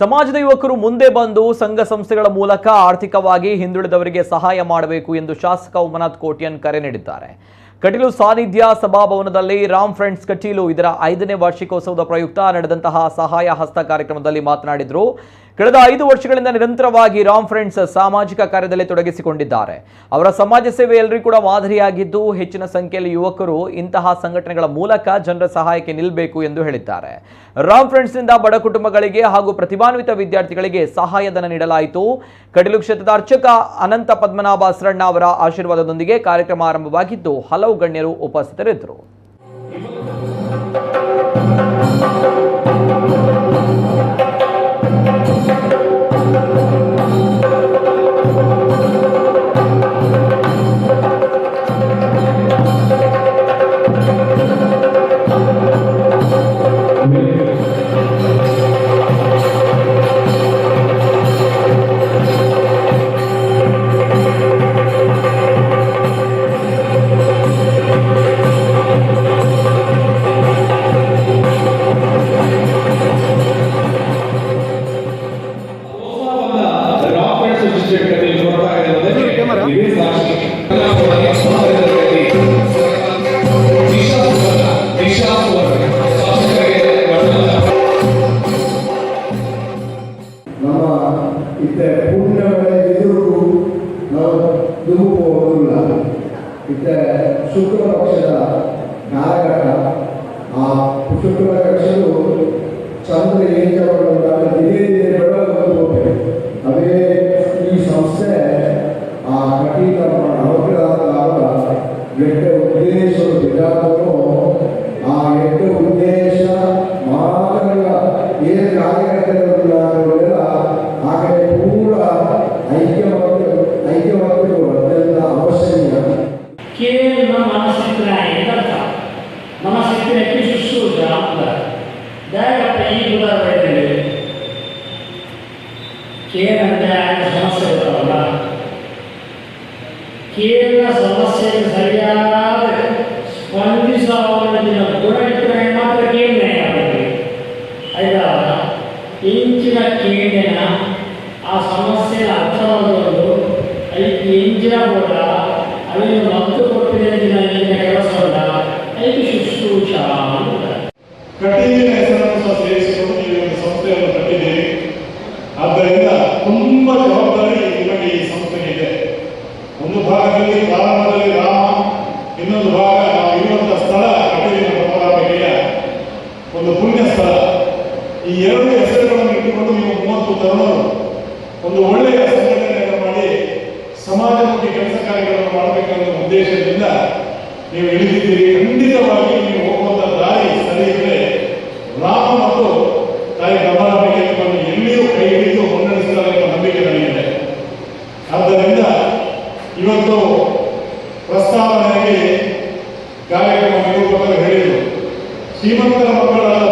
ಸಮಾಜದ ಯುವಕರು ಮುಂದೆ ಬಂದು ಸಂಘ ಸಂಸ್ಥೆಗಳ ಮೂಲಕ ಆರ್ಥಿಕವಾಗಿ ಹಿಂದುಳಿದವರಿಗೆ ಸಹಾಯ ಮಾಡಬೇಕು ಎಂದು ಶಾಸಕ ಉಮನಾಥ್ ಕೋಟ್ಯನ್ ಕರೆ ನೀಡಿದ್ದಾರೆ. ಕಟೀಲು ಸಾನ್ನಿಧ್ಯ ಸಭಾಭವನದಲ್ಲಿ ರಾಮ್ ಫ್ರೆಂಡ್ಸ್ ಕಟೀಲು ಇದರ ಐದನೇ ವಾರ್ಷಿಕೋತ್ಸವದ ಪ್ರಯುಕ್ತ ನಡೆದಂತಹ ಸಹಾಯ ಹಸ್ತ ಕಾರ್ಯಕ್ರಮದಲ್ಲಿ ಮಾತನಾಡಿದರು. ಕಳೆದ ಐದು ವರ್ಷಗಳಿಂದ ನಿರಂತರವಾಗಿ ರಾಮ್ ಫ್ರೆಂಡ್ಸ್ ಸಾಮಾಜಿಕ ಕಾರ್ಯದಲ್ಲಿ ತೊಡಗಿಸಿಕೊಂಡಿದ್ದಾರೆ. ಅವರ ಸಮಾಜ ಸೇವೆ ಎಲ್ಲರಿಗೂ ಕೂಡ ಮಾದರಿಯಾಗಿದ್ದು, ಹೆಚ್ಚಿನ ಸಂಖ್ಯೆಯಲ್ಲಿ ಯುವಕರು ಇಂತಹ ಸಂಘಟನೆಗಳ ಮೂಲಕ ಜನರ ಸಹಾಯಕ್ಕೆ ನಿಲ್ಲಬೇಕು ಎಂದು ಹೇಳಿದ್ದಾರೆ. ರಾಮ್ ಫ್ರೆಂಡ್ಸ್ನಿಂದ ಬಡ ಕುಟುಂಬಗಳಿಗೆ ಹಾಗೂ ಪ್ರತಿಭಾನ್ವಿತ ವಿದ್ಯಾರ್ಥಿಗಳಿಗೆ ಸಹಾಯಧನ ನೀಡಲಾಯಿತು. ಕಡಲು ಕ್ಷೇತ್ರದ ಅರ್ಚಕ ಅನಂತ ಪದ್ಮನಾಭ ಸರಣ್ಣ ಅವರ ಆಶೀರ್ವಾದದೊಂದಿಗೆ ಕಾರ್ಯಕ್ರಮ ಆರಂಭವಾಗಿದ್ದು, ಹಲವು ಗಣ್ಯರು ಉಪಸ್ಥಿತರಿದ್ದರು. ಇತ್ತೆ ಎದುರು ನಾವು ದುಮುಕುವುದಿಲ್ಲ ಇತ್ತೆ ಶುಕ್ರ ಪಕ್ಷದ ಮನಸ್ಸಿದ್ರೆ ಎಂದರ್ಥ ಮನಸ್ಸಿದ್ರೆ ಶುಶ್ರೂಷ ಅಂತ ದಯಗಪ್ಪ ಈ ಉದಾಹರಣೆ ಕೇನಂದ್ರೆ ಆಗ ಸಮಸ್ಯೆ ಇರ್ತಾವಲ್ಲ ಕೇವಲ ಸಮಸ್ಯೆಗೆ ಸರಿಯಾದ ಸ್ಪಂದಿಸುವ ಅವಲಂಬಿನ ಗುಣ ಇಟ್ಟರೆ ಮಾತ್ರ ಕೇಂದ್ರ ಆಯ್ತಲ್ಲ ಇಂಚಿನ ಕೇಂದ್ರನ ಆ ಸಮಸ್ಯೆಯ ಅರ್ಥವಾದವರು ಐದು ಇಂಚಿನ ಕೂಡ ಭಾಗದಲ್ಲಿ ಪ್ರಾರಂಭದಲ್ಲಿ ರಾಮ ಇನ್ನೊಂದು ಭಾಗ, ನಾವು ಇರುವಂತಹ ಸ್ಥಳ ಕಟೀಲಿನ ಒಂದು ಪುಣ್ಯ ಸ್ಥಳ. ಈ ಎರಡು ಹೆಸರುಗಳನ್ನು ಇಟ್ಟುಕೊಂಡು ನೀವು ಮೂವತ್ತು ಒಂದು ಒಳ್ಳೆಯ ಸಂಘಟನೆಯನ್ನು ಮಾಡಿ ಸಮಾಜಮುಖಿ ಕೆಲಸ ಕಾರ್ಯಗಳನ್ನು ಮಾಡಬೇಕೆಂಬ ಉದ್ದೇಶದಿಂದ ನೀವು ಇಳಿದಿದ್ದೀರಿ. ಖಂಡಿತವಾಗಿ ನೀವು ಹೋಗುವಂತ ದಾರಿ ಸರಿ ಇವತ್ತು ಪ್ರಸ್ತಾವನೆಯಲ್ಲಿ ಕಾರ್ಯಕ್ರಮ ನಿರೂಪಕರು ಹೇಳಿದರು. ಶ್ರೀಮಂತರ ಮಕ್ಕಳಾದ